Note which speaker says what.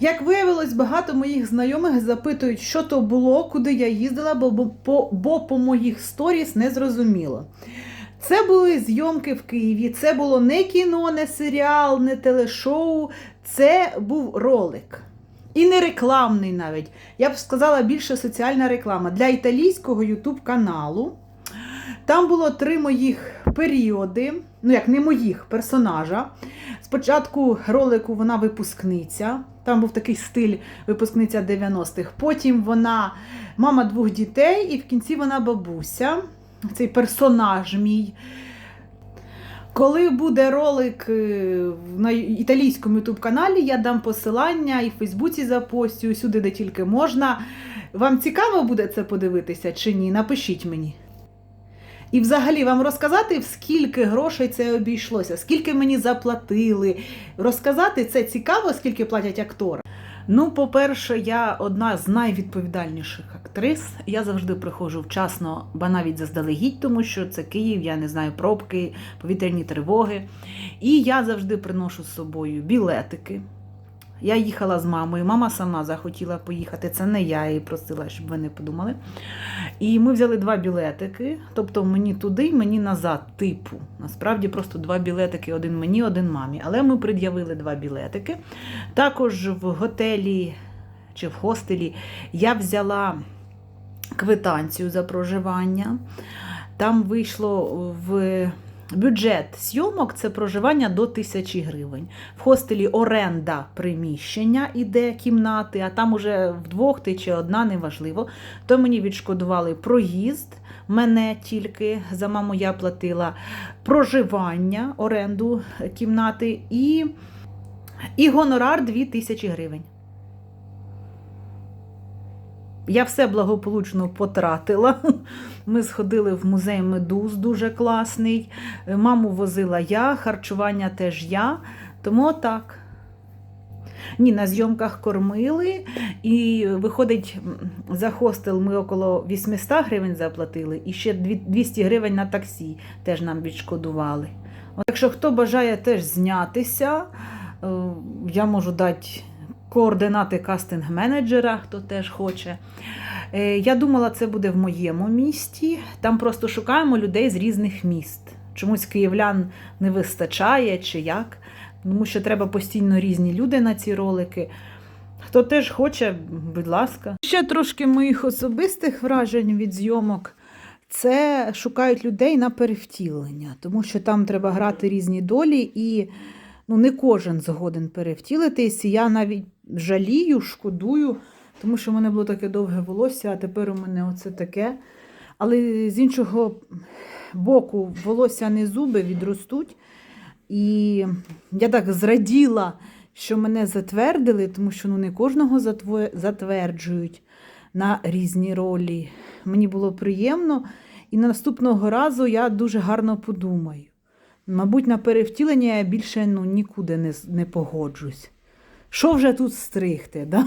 Speaker 1: Як виявилось, багато моїх знайомих запитують, що то було, куди я їздила, бо, по, бо по моїх сторіс не зрозуміло. Це були зйомки в Києві. Це було не кіно, не серіал, не телешоу. Це був ролик. І не рекламний навіть. Я б сказала більше соціальна реклама для італійського ютуб каналу. Там було три моїх періоди, ну як не моїх персонажа. Спочатку ролику вона випускниця. Там був такий стиль випускниця 90-х. Потім вона мама двох дітей, і в кінці вона бабуся. Цей персонаж мій. Коли буде ролик е, на італійському ютуб каналі, я дам посилання і в Фейсбуці запостю, і сюди, де тільки можна. Вам цікаво буде це подивитися чи ні? Напишіть мені. І взагалі вам розказати, в скільки грошей це обійшлося, скільки мені заплатили. Розказати це цікаво, скільки платять актори. Ну, по-перше, я одна з найвідповідальніших актрис. Я завжди приходжу вчасно, ба навіть заздалегідь, тому що це Київ, я не знаю, пробки, повітряні тривоги. І я завжди приношу з собою білетики. Я їхала з мамою, мама сама захотіла поїхати. Це не я її просила, щоб ви не подумали. І ми взяли два білетики, тобто мені туди, мені назад, типу. Насправді просто два білетики, один мені, один мамі. Але ми пред'явили два білетики. Також в готелі чи в хостелі я взяла квитанцію за проживання. Там вийшло в бюджет зйомок це проживання до тисячі гривень. В хостелі оренда приміщення іде кімнати, а там уже вдвох ти чи одна, неважливо. То мені відшкодували проїзд. Мене тільки за маму я платила проживання, оренду кімнати і, і гонорар 2 тисячі гривень. Я все благополучно потратила. Ми сходили в музей медуз, дуже класний. Маму возила я, харчування теж я. Тому так. Ні, на зйомках кормили, і виходить, за хостел ми около 800 гривень заплатили, і ще 200 гривень на таксі теж нам відшкодували. От, якщо хто бажає теж знятися, е, я можу дати координати кастинг-менеджера, хто теж хоче. Е, Я думала, це буде в моєму місті. Там просто шукаємо людей з різних міст. Чомусь київлян не вистачає чи як, тому що треба постійно різні люди на ці ролики. Хто теж хоче, будь ласка. Ще трошки моїх особистих вражень від зйомок. Це шукають людей на перевтілення, тому що там треба грати різні долі, і ну, не кожен згоден перевтілитись. Я навіть жалію, шкодую, тому що в мене було таке довге волосся, а тепер у мене оце таке. Але з іншого боку, волосся не зуби відростуть. І я так зраділа, що мене затвердили, тому що ну, не кожного затверджують на різні ролі. Мені було приємно, і наступного разу я дуже гарно подумаю. Мабуть, на перевтілення я більше ну, нікуди не, не погоджусь. Що вже тут стригти? Да?